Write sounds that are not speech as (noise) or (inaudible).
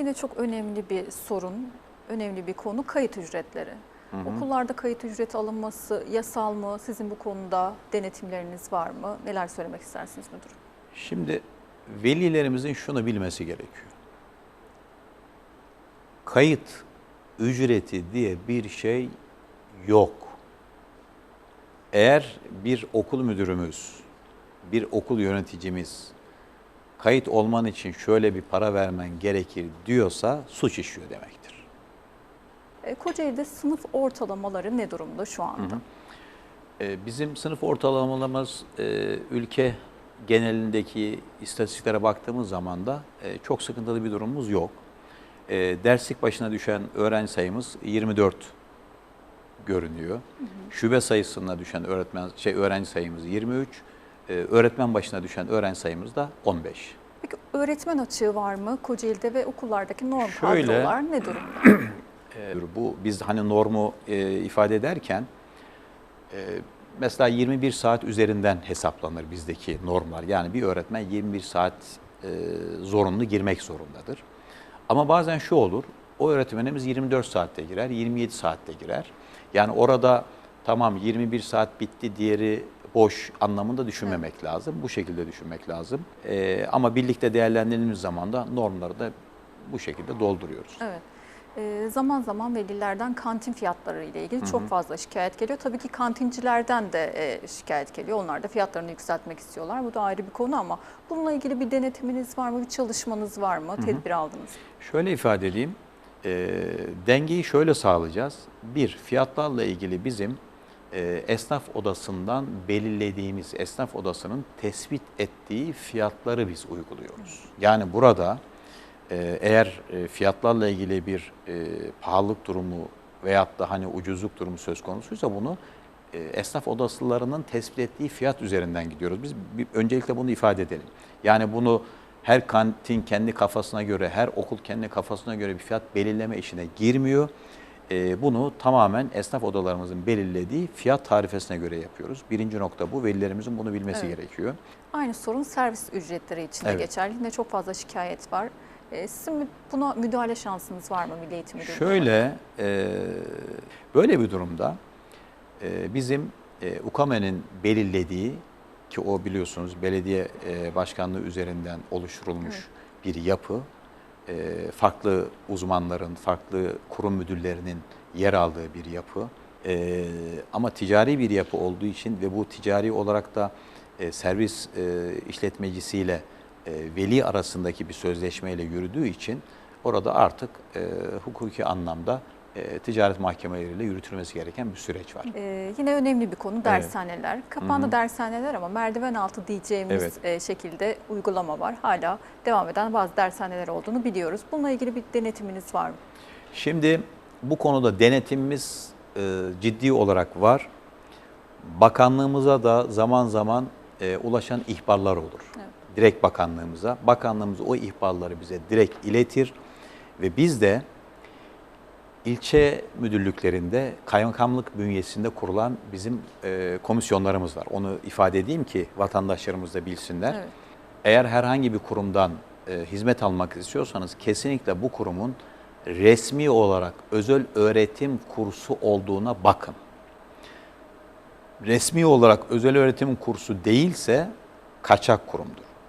Yine çok önemli bir sorun, önemli bir konu kayıt ücretleri. Okullarda kayıt ücreti alınması yasal mı? Sizin bu konuda denetimleriniz var mı? Neler söylemek istersiniz müdürüm? Şimdi velilerimizin şunu bilmesi gerekiyor. Kayıt ücreti diye bir şey yok. Eğer bir okul müdürümüz, bir okul yöneticimiz kayıt olman için şöyle bir para vermen gerekir diyorsa suç işliyor demektir. E, Kocaeli'de sınıf ortalamaları ne durumda şu anda? Ee, Bizim sınıf ortalamalımız e, ülke genelindeki istatistiklere baktığımız zaman da e, çok sıkıntılı bir durumumuz yok. E, Derslik başına düşen öğrenci sayımız 24 görünüyor. Şube sayısına düşen öğretmen şey öğrenci sayımız 23. E, Öğretmen başına düşen öğrenci sayımız da 15. Peki öğretmen açığı var mı Kocaeli'de ve okullardaki norm Şöyle- kadrolar ne durumda? (clears throat) E, Bu biz hani normu e, ifade ederken e, mesela 21 saat üzerinden hesaplanır bizdeki normlar. Yani bir öğretmen 21 saat e, zorunlu girmek zorundadır. Ama bazen şu olur, o öğretmenimiz 24 saatte girer, 27 saatte girer. Yani orada tamam 21 saat bitti, diğeri boş anlamında düşünmemek lazım. Bu şekilde düşünmek lazım. E, ama birlikte değerlendirildiğimiz zaman da normları da bu şekilde dolduruyoruz. Evet. E, zaman zaman velilerden kantin fiyatları ile ilgili çok fazla şikayet geliyor. Tabii ki kantincilerden de e, şikayet geliyor. Onlar da fiyatlarını yükseltmek istiyorlar. Bu da ayrı bir konu ama bununla ilgili bir denetiminiz var mı? Bir çalışmanız var mı? Tedbir aldınız mı? Şöyle ifade edeyim, e, dengeyi şöyle sağlayacağız. Bir, fiyatlarla ilgili bizim e, esnaf odasından belirlediğimiz, esnaf odasının tespit ettiği fiyatları biz uyguluyoruz. Yani burada e, eğer e, fiyatlarla ilgili bir pahalılık durumu veyahut da hani ucuzluk durumu söz konusuysa bunu esnaf odasılarının tespit ettiği fiyat üzerinden gidiyoruz. Biz bir, öncelikle bunu ifade edelim. Yani bunu her kantin kendi kafasına göre, her okul kendi kafasına göre bir fiyat belirleme işine girmiyor. E, bunu tamamen esnaf odalarımızın belirlediği fiyat tarifesine göre yapıyoruz. Birinci nokta bu. Velilerimizin bunu bilmesi Evet. gerekiyor. Aynı sorun servis ücretleri için de Evet. geçerli. Yine çok fazla şikayet var. E, sizin buna müdahale şansınız var mı Milli Eğitim Müdürlüğü? Şöyle, e, böyle bir durumda e, bizim e, UKAME'nin belirlediği ki o biliyorsunuz belediye e, başkanlığı üzerinden oluşturulmuş bir yapı, e, farklı uzmanların, farklı kurum müdürlerinin yer aldığı bir yapı. E, ama ticari bir yapı olduğu için ve bu ticari olarak da e, servis e, işletmecisiyle e, veli arasındaki bir sözleşmeyle yürüdüğü için orada artık e, hukuki anlamda e, ticaret mahkemeleriyle yürütülmesi gereken bir süreç var. Ee, yine önemli bir konu dershaneler. Kapandı dershaneler ama merdiven altı diyeceğimiz Evet. e, şekilde uygulama var. Hala devam eden bazı dershaneler olduğunu biliyoruz. Bununla ilgili bir denetiminiz var mı? Şimdi bu konuda denetimimiz e, ciddi olarak var. Bakanlığımıza da zaman zaman e, ulaşan ihbarlar olur. Evet. Direkt bakanlığımıza. Bakanlığımız o ihbarları bize direkt iletir ve biz de ilçe müdürlüklerinde kaymakamlık bünyesinde kurulan bizim e, komisyonlarımız var. Onu ifade edeyim ki vatandaşlarımız da bilsinler. Evet. Eğer herhangi bir kurumdan e, hizmet almak istiyorsanız kesinlikle bu kurumun resmi olarak özel öğretim kursu olduğuna bakın. Resmi olarak özel öğretim kursu değilse kaçak kurumdur.